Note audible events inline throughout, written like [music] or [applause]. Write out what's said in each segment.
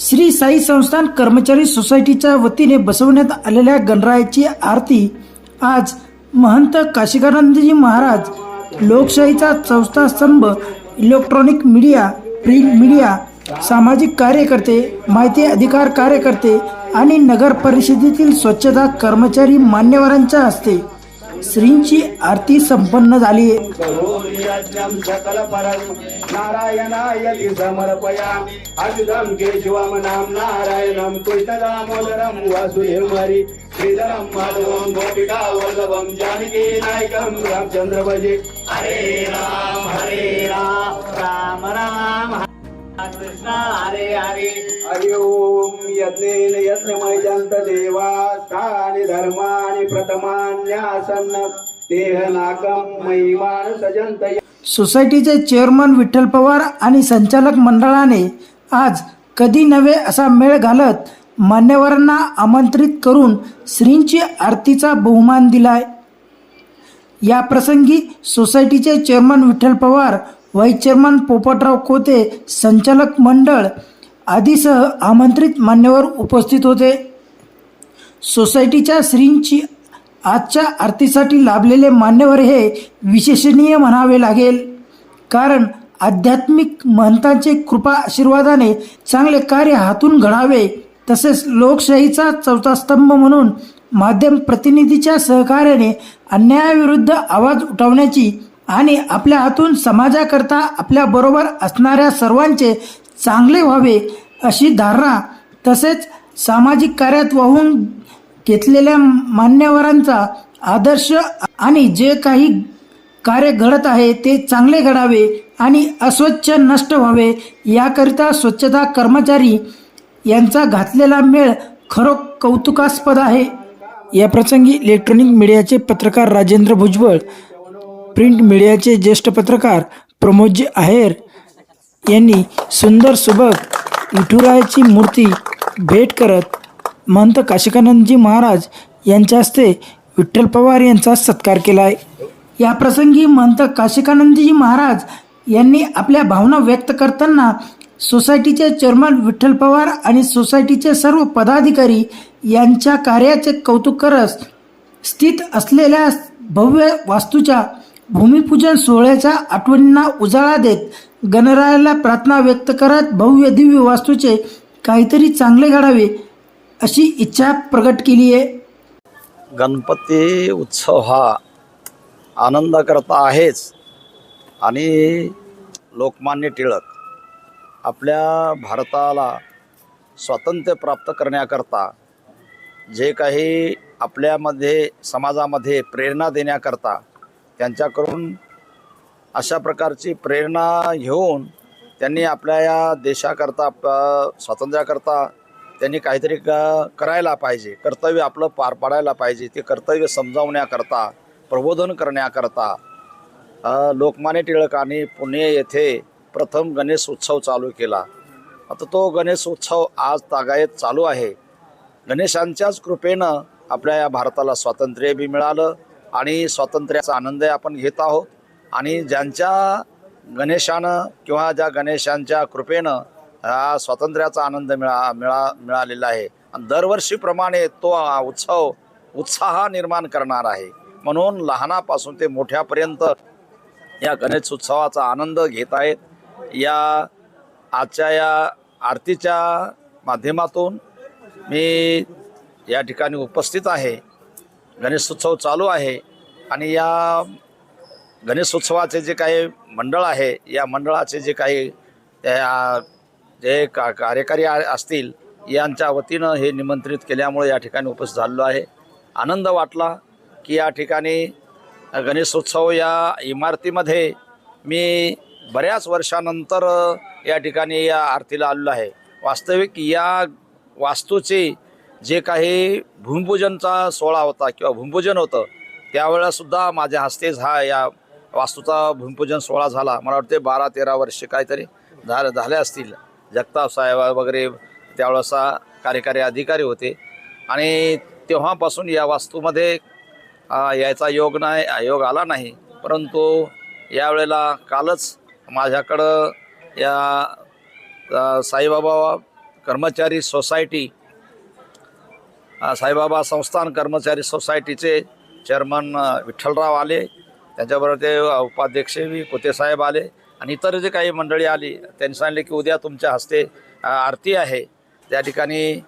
श्री साई संस्थान कर्मचारी सोसायटीच्या वतीने बसवण्यात आलेल्या गणरायाची आरती आज महंत काशिकानंदजी महाराज लोकशाहीचा चौथा स्तंभ इलेक्ट्रॉनिक मीडिया प्रिंट मीडिया सामाजिक कार्यकर्ते माहिती अधिकार कार्यकर्ते आणि नगर परिषदेतील स्वच्छता कर्मचारी मान्यवरांच्या हस्ते श्रींची आरती संपन्न झाली. करोर्यज्ञं सकलपरं नारायणाय समर्पया अद्भुतं केशवं नाम नारायणं कृष्णदामोदरं वासुदेव हरि श्रीधरं माधवं गोपिका वल्लभम जानकी नायकं रामचंद्र भजे हरे राम हरे राम राम राम कृष्ण हरे हरे. हरि ओम यज्ञेन यज्ञमय जंत देवा स्थानि धर्माणि प्रथमान्यासन्न. देह नाकं महिमान सजंत सोसायटीचे चेअरमन विठ्ठल पवार आणि संचालक मंडळाने आज कधी नव्हे असा मेळ घालत मान्यवरांना आमंत्रित करून श्रींची आरतीचा बहुमान दिलाय. या प्रसंगी सोसायटीचे chairman Vitthal Pawar vice chairman Popatrao Kote संचालक मंडळ आदीसह आमंत्रित मान्यवर उपस्थित होते. सोसायटीच्या श्रींची आजच्या आरतीसाठी लाभलेले मान्यवर हे विशेषणीय म्हणावे लागेल. कारण आध्यात्मिक महंतांचे कृपा आशीर्वादाने चांगले कार्य हातून घडावे तसेच लोकशाहीचा चौथा स्तंभ म्हणून माध्यम प्रतिनिधीच्या सहकार्याने अन्यायाविरुद्ध आवाज उठवण्याची आणि आपल्या हातून समाजाकरता आपल्याबरोबर असणाऱ्या सर्वांचे चांगले व्हावे अशी धारणा तसेच सामाजिक कार्यात वाहून घेतलेल्या मान्यवरांचा आदर्श आणि जे काही कार्य घडत आहे ते चांगले घडावे आणि अस्वच्छ नष्ट व्हावे याकरिता स्वच्छता कर्मचारी यांचा घातलेला मेळ खरो कौतुकास्पद आहे. या प्रसंगी इलेक्ट्रॉनिक मीडियाचे पत्रकार राजेंद्र भुजबळ प्रिंट मीडियाचे ज्येष्ठ पत्रकार प्रमोदजी आहेर यांनी सुंदर सुबक विठुरायाची मूर्ती भेट करत महंत काशिकानंदजी महाराज यांच्या हस्ते विठ्ठल पवार यांचा सत्कार केला आहे. या प्रसंगी महंत काशिकानंदजी महाराज यांनी आपल्या भावना व्यक्त करताना सोसायटीचे चेअरमन विठ्ठल पवार आणि सोसायटीचे सर्व पदाधिकारी यांच्या कार्याचे कौतुक करत स्थित असलेल्या भव्य वास्तूच्या भूमिपूजन सोहळ्याच्या आठवणींना उजाळा देत गणरायाला प्रार्थना व्यक्त करत भव्य दिव्य वास्तूचे काहीतरी चांगले घडावे अशी इच्छा प्रकट केली आहे. गणपती उत्सव हा आनंदाकरता आहेच आणि लोकमान्य टिळक आपल्या भारताला स्वातंत्र्य प्राप्त करण्याकरता जे काही आपल्यामध्ये समाजामध्ये प्रेरणा देण्याकरता त्यांच्याकडून अशा प्रकारची प्रेरणा घेऊन त्यांनी आपल्या या देशाकरता प- स्वातंत्र्याकरता त्यांनी काहीतरी क करायला पाहिजे. कर्तव्य आपलं पार पाडायला पाहिजे. ते कर्तव्य समजावण्याकरता प्रबोधन करण्याकरता लोकमान्य टिळकांनी पुणे येथे प्रथम गणेश उत्सव चालू केला. आता तो गणेश उत्सव आज तागायत चालू आहे. गणेशांच्याच कृपेनं आपल्या या भारताला स्वातंत्र्य बी मिळालं. आणि स्वातंत्र्याचा आनंद आपण घेत आहोत. आणि ज्यांच्या गणेशानं किंवा ज्या गणेशांच्या कृपेनं हा स्वातंत्र्याचा आनंद मिळा मिळा मिळालेला आहे. आणि दरवर्षीप्रमाणे तो उत्सव उत्साह निर्माण करणार आहे. म्हणून लहानापासून ते मोठ्यापर्यंत या गणेश उत्सवाचा आनंद घेत आहेत. या आजच्या या आरतीच्या माध्यमातून मी या ठिकाणी उपस्थित आहे. गणेशोत्सव चालू आहे आणि या गणेशोत्सवाचे जे काही मंडळ आहे या मंडळाचे जे काही त्या जे का कार्यकारी आ- असतील यांच्या वतीनं हे निमंत्रित केल्यामुळे या ठिकाणी उपस्थित झालेलो आहे. आनंद वाटला की या ठिकाणी गणेशोत्सव या इमारतीमध्ये मी बऱ्याच वर्षानंतर या ठिकाणी या आरतीला आलेलो आहे. वास्तविक या वास्तूची जे काही भूमिपूजनचा सोहळा होता किंवा भूमिपूजन होतं त्यावेळेलासुद्धा माझ्या हस्तेच हा या वास्तूचा भूमिपूजन सोहळा झाला. मला वाटते बारा तेरा वर्षे काहीतरी झाले झाले असतील. जगताप साहेब वगैरे त्यावेळेसा कार्यकारी अधिकारी होते. आणि तेव्हापासून या वास्तूमध्ये यायचा योग नाही योग आला नाही. परंतु यावेळेला कालच माझ्याकडं या साईबाबा कर्मचारी सोसायटी साईबाबा संस्थान कर्मचारी सोसायटीचे चेअरमन विठ्ठलराव आले. त्याच्याबरोबर ते उपाध्यक्ष बी कोतेसाहेब आले. आणि इतर जे काही मंडळी आली त्यांनी सांगितले की उद्या तुमच्या हस्ते आरती आहे. त्या ठिकाणी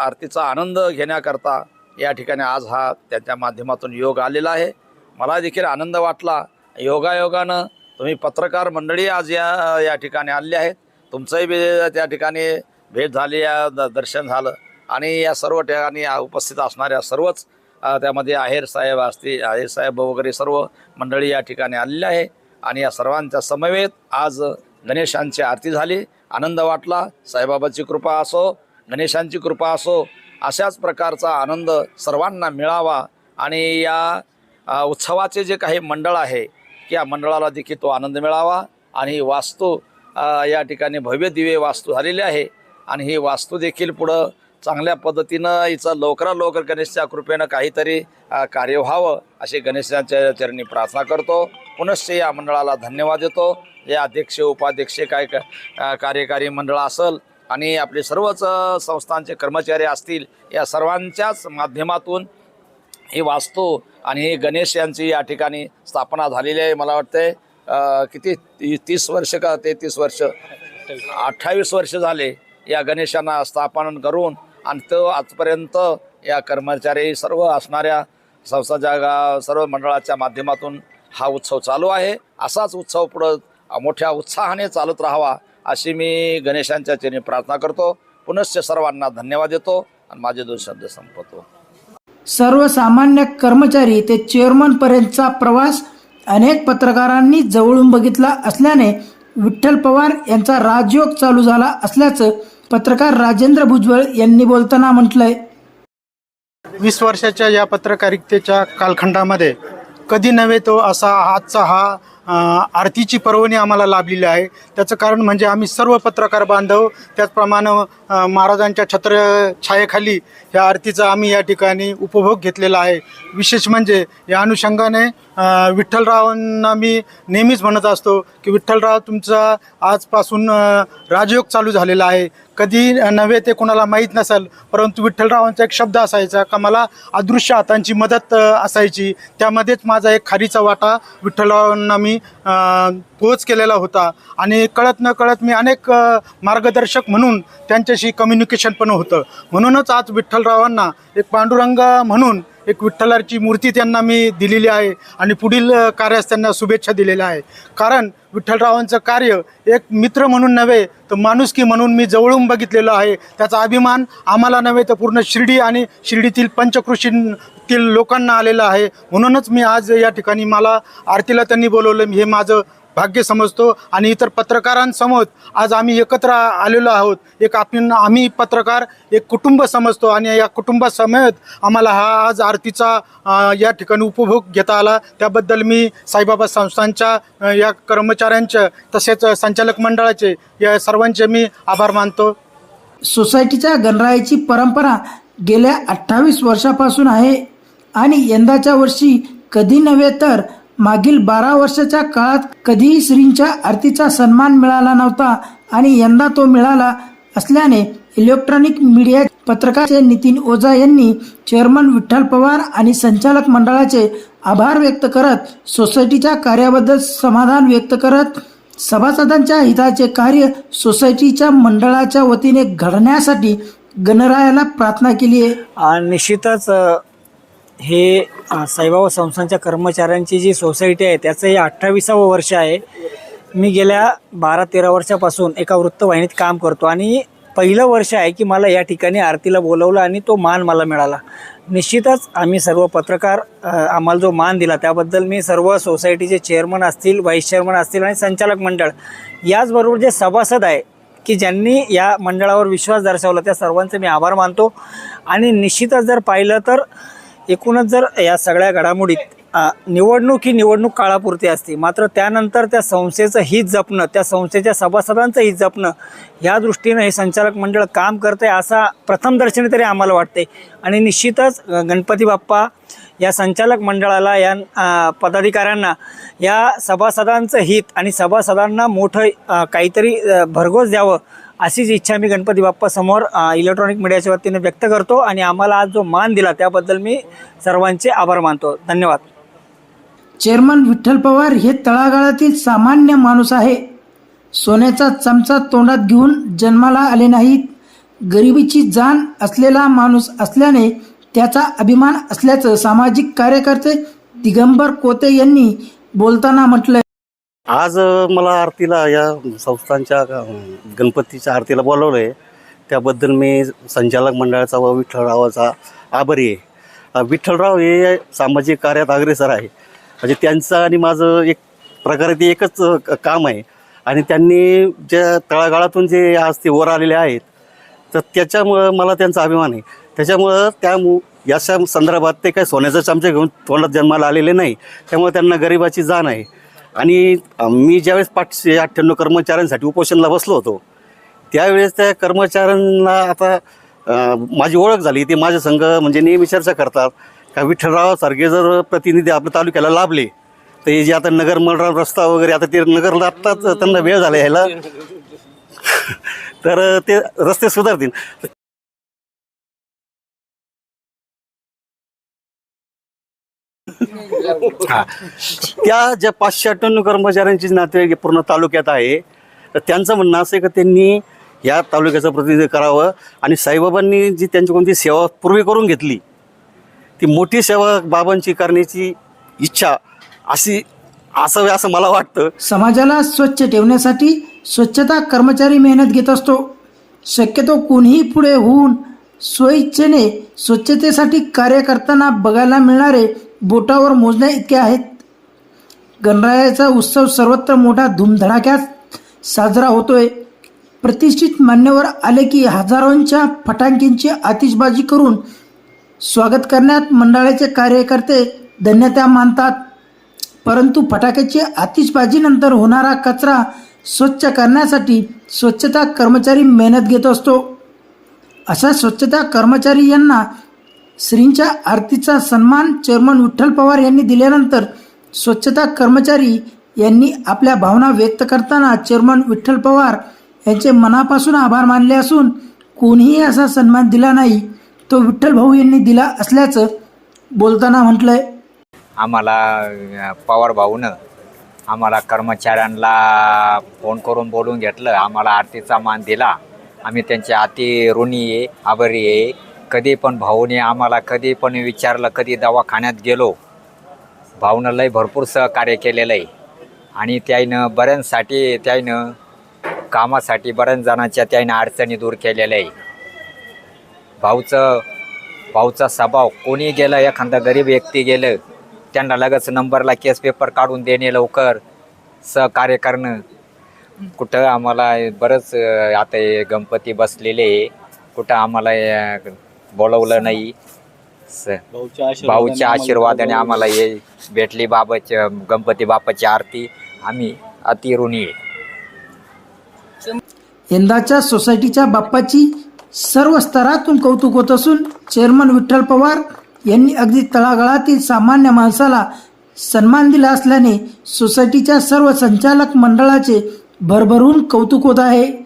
आरतीचा आनंद घेण्याकरता या ठिकाणी आज हा त्यांच्या माध्यमातून योग आलेला आहे. मला देखील आनंद वाटला. योगायोगानं तुम्ही पत्रकार मंडळी आज या या ठिकाणी आले आहेत. तुमचंही बी त्या ठिकाणी भेट झाली या द- दर्शन झालं. आणि या सर्व ठिकाणी उपस्थित असणाऱ्या सर्वच त्यामध्ये आहेर साहेब असतील आहेर साहेब वगैरे सर्व मंडळी या ठिकाणी आलेली आहे. आणि या सर्वांच्या समवेत आज गणेशांची आरती झाली. आनंद वाटला. साईबाबाची कृपा असो गणेशांची कृपा असो अशाच प्रकारचा आनंद सर्वांना मिळावा. आणि या उत्सवाचे जे काही मंडळ आहे की या मंडळाला देखील तो आनंद मिळावा. आणि ही वास्तू या ठिकाणी भव्य दिव्य वास्तू झालेली आहे. आणि ही वास्तू देखील पुढं चांगल्या पद्धतीनं हिचं लवकरात लवकर गणेशच्या कृपेनं काहीतरी कार्य व्हावं अशी गणेशाच्या चरणी प्रार्थना करतो. पुनश्च या मंडळाला धन्यवाद देतो. या अध्यक्ष उपाध्यक्ष काय कार्यकारी मंडळ असेल आणि आपले सर्वच संस्थांचे कर्मचारी असतील या सर्वांच्याच माध्यमातून ही वास्तू आणि ही गणेश यांची या ठिकाणी स्थापना झालेली आहे मला वाटते किती तीस वर्ष का तेहतीस वर्ष? अठ्ठावीस वर्ष झाले या गणेशांना स्थापन करून आणि तो आजपर्यंत या कर्मचारी सर्व असणाऱ्या संस्था जागा सर्व मंडळाच्या माध्यमातून हा उत्सव चालू आहे. असाच उत्सव पुढं मोठ्या उत्साहाने चालत राहावा अशी मी गणेशांच्या चरणी प्रार्थना करतो. पुनश्च सर्वांना धन्यवाद देतो आणि माझे दोन शब्द संपवतो. सर्वसामान्य कर्मचारी ते चेअरमनपर्यंतचा प्रवास अनेक पत्रकारांनी जवळून बघितला असल्याने विठ्ठल पवार यांचा राजयोग चालू झाला असल्याचं पत्रकार राजेंद्र भुजबळ यांनी बोलताना म्हटलंय वीस वर्षाच्या या पत्रकारितेच्या कालखंडामध्ये कधी नव्हे तो असा आजचा हा आरतीची पर्वणी आम्हाला लाभलेली आहे. त्याचं कारण म्हणजे आम्ही सर्व पत्रकार बांधव त्याचप्रमाणे महाराजांच्या छत्र छायेखाली या आरतीचा आम्ही या ठिकाणी उपभोग घेतलेला आहे. विशेष म्हणजे या अनुषंगाने विठ्ठलरावांना मी नेहमीच म्हणत असतो की विठ्ठलराव तुमचा आजपासून राजयोग चालू झालेला आहे. कधी नव्हे ते कोणाला माहीत नसेल परंतु विठ्ठलरावांचा एक शब्द असायचा का मला अदृश्य हातांची मदत असायची. त्यामध्येच माझा एक खारीचा वाटा विठ्ठलरावांना मी मी पोच केलेला होता. आणि कळत न कळत मी अनेक मार्गदर्शक म्हणून त्यांच्याशी कम्युनिकेशन पण होतं. म्हणूनच आज विठ्ठलरावांना एक पांडुरंग म्हणून एक विठ्ठलाची मूर्ती त्यांना मी दिलेली आहे. आणि पुढील कार्यास त्यांना शुभेच्छा दिलेल्या आहे कारण विठ्ठलरावांचं कार्य एक मित्र म्हणून नव्हे तर माणुसकी म्हणून मी जवळून बघितलेलं आहे. त्याचा अभिमान आम्हाला नव्हे तर पूर्ण शिर्डी आणि शिर्डीतील पंचकृषीतील लोकांना आलेला आहे. म्हणूनच मी आज या ठिकाणी मला आरतीला त्यांनी बोलवलं. हे माझं भाग्य समजतो आणि इतर पत्रकारांसमोर आज आम्ही एकत्र आलेलो आहोत. एक आपण आम्ही पत्रकार एक कुटुंब समजतो आणि या कुटुंबासमेत आम्हाला हा आज आरतीचा या ठिकाणी उपभोग घेता आला. त्याबद्दल मी साईबाबा संस्थांच्या या कर्मचाऱ्यांच्या तसेच संचालक मंडळाचे या सर्वांचे मी आभार मानतो. सोसायटीच्या गणरायाची परंपरा गेल्या अठ्ठावीस वर्षापासून आहे आणि यंदाच्या वर्षी कधी नव्हे तर मागील बारा वर्षाच्या काळात कधीही श्रींच्या आरतीचा सन्मान मिळाला नव्हता आणि यंदा तो मिळाला असल्याने इलेक्ट्रॉनिक मीडिया पत्रकारचे नितीन ओझा यांनी चेअरमन विठ्ठल पवार आणि संचालक मंडळाचे आभार व्यक्त करत सोसायटीच्या कार्याबद्दल समाधान व्यक्त करत सभासदांच्या हिताचे कार्य सोसायटीच्या मंडळाच्या वतीने घडण्यासाठी गणरायाला प्रार्थना केली आहे. निश्चितच हे साईबाबा संस्थांच्या कर्मचाऱ्यांची जी सोसायटी आहे त्याचं हे अठ्ठावीसावं वर्ष आहे. मी गेल्या बारा तेरा वर्षापासून एका वृत्तवाहिनीत काम करतो आणि पहिलं वर्ष आहे की मला या ठिकाणी आरतीला बोलवलं आणि तो मान मला मिळाला. निश्चितच आम्ही सर्व पत्रकार आम्हाला जो मान दिला त्याबद्दल मी सर्व सोसायटीचे चेअरमन असतील व्हाईस चेअरमन असतील आणि संचालक मंडळ याचबरोबर जे सभासद आहे की ज्यांनी या मंडळावर विश्वास दर्शवला त्या सर्वांचे मी आभार मानतो. आणि निश्चितच जर पाहिलं तर एकूणच जर या सगळ्या घडामोडीत निवडणूक ही निवडणूक काळापुरती असते मात्र त्यानंतर त्या संस्थेचं हित जपणं त्या संस्थेच्या सभासदांचं हित जपणं या दृष्टीनं हे संचालक मंडळ काम करते असा प्रथमदर्शनी तरी आम्हाला वाटते आणि निश्चितच गणपती बाप्पा या संचालक मंडळाला या पदाधिकाऱ्यांना या सभासदांचं हित आणि सभासदांना मोठं काहीतरी भरघोस द्यावं अशीच इच्छा मी गणपती बाप्पा समोर इलेक्ट्रॉनिक मीडियाच्या वतीने व्यक्त करतो आणि आम्हाला आज जो मान दिला त्याबद्दल मी सर्वांचे आभार मानतो. धन्यवाद. चेअरमन विठ्ठल पवार हे तळागाळातील सामान्य माणूस आहे. सोन्याचा चमचा तोंडात घेऊन जन्माला आले नाहीत. गरिबीची जाण असलेला माणूस असल्याने त्याचा अभिमान असल्याचं सामाजिक कार्यकर्ते दिगंबर कोते यांनी बोलताना म्हटलं आज मला आरतीला या संस्थांच्या गणपतीच्या आरतीला बोलवलं आहे त्याबद्दल मी संचालक मंडळाचा व विठ्ठलरावाचा आभारी आहे. विठ्ठलराव हे सामाजिक कार्यात अग्रेसर आहे. म्हणजे त्यांचं आणि माझं एक प्रकारे ते एकच काम आहे. आणि त्यांनी ज्या तळागाळातून जे आज ते वर आलेले आहेत तर त्याच्यामुळं मला त्यांचा अभिमान आहे. त्याच्यामुळं त्या मु याच्या संदर्भात ते काही सोन्याचा चमचे घेऊन तोंडात जन्माला आलेले नाही. त्यामुळे त्यांना गरिबाची जाण आहे. आणि मी ज्यावेळेस पाचशे अठ्ठ्याण्णव कर्मचाऱ्यांसाठी उपोषणला बसलो होतो त्यावेळेस त्या कर्मचाऱ्यांना आता माझी ओळख झाली. ते माझ्या संघ म्हणजे नेहमी चर्चा करतात. का विठ्ठलरावासारखे जर प्रतिनिधी आपल्या तालुक्याला लाभले तर हे जे आता नगर मंडळ रस्ता वगैरे आता ते नगरला आत्ताच त्यांना वेळ झाला यायला [laughs] तर ते रस्ते सुधारतील. [laughs] हा. त्या ज्या पाचशे अठ्ठ्याण्णव कर्मचाऱ्यांची नातेवाईक पूर्ण तालुक्यात आहे. तर त्यांचं म्हणणं असं आहे की त्यांनी या तालुक्याचं प्रतिनिधित्व करावं आणि साईबाबांनी जी त्यांची कोणती सेवा पूर्वी करून घेतली ती मोठी सेवा बाबांची करण्याची इच्छा अशी असावी असं मला वाटतं. समाजाला स्वच्छ ठेवण्यासाठी स्वच्छता कर्मचारी मेहनत घेत असतो. शक्यतो कोणीही पुढे होऊन स्वइच्छेने स्वच्छतेसाठी कार्य करताना बघायला मिळणारे बोटावर मोजण्या इतके आहेत. गणरायाचा उत्सव सर्वत्र मोठा धूमधडाक्यात साजरा होतोय. प्रतिष्ठित मान्यवर आले की हजारोंच्या फटाक्यांची आतिषबाजी करून स्वागत करण्यात मंडळाचे कार्यकर्ते धन्यता मानतात. परंतु फटाक्याची आतिषबाजीनंतर होणारा कचरा स्वच्छ करण्यासाठी स्वच्छता कर्मचारी मेहनत घेत असतो. अशा स्वच्छता कर्मचारी यांना श्रींच्या आरतीचा सन्मान चेअरमन विठ्ठल पवार यांनी दिल्यानंतर स्वच्छता कर्मचारी यांनी आपल्या भावना व्यक्त करताना चेअरमन विठ्ठल पवार यांचे मनापासून आभार मानले असून कोणीही असा सन्मान दिला नाही तो विठ्ठल भाऊ यांनी दिला असल्याचं बोलताना म्हटलंय. आम्हाला पवार भाऊनं आम्हाला कर्मचाऱ्यांना फोन करून बोलून घेतलं आम्हाला आरतीचा मान दिला. आम्ही त्यांचे अति ऋणी आहे आभारी आहे. कधी पण भाऊने आम्हाला कधी पण विचारलं कधी दवाखान्यात गेलो. भाऊनं लय भरपूर सहकार्य केलेलं आहे. आणि त्याईनं बऱ्यांसाठी त्याईनं कामासाठी बऱ्याच जणांच्या त्याईनं अडचणी दूर केलेल्या आहे. भाऊचं भाऊचा स्वभाव कोणी गेलं एखादा गरीब व्यक्ती गेलं त्यांना लगेच नंबरला केस पेपर काढून देणे लवकर सहकार्य करणं. कुठं आम्हाला बरंच आता हे गणपती बसलेले आहे. कुठं आम्हाला अं, बोलवलं नाही. स भाऊच्या आशीर्वादाने आम्हाला हे भेटली बाबाच्या गणपती बाप्पाची आरती. आम्ही अति ऋणी आहे. यंदाच्या सोसायटीच्या बाप्पाची सर्व स्तरातून कौतुक होत असून चेअरमन विठ्ठल पवार यांनी अगदी तळागाळातील सामान्य माणसाला सन्मान दिला असल्याने सोसायटीच्या सर्व संचालक मंडळाचे भरभरून कौतुक होत आहे.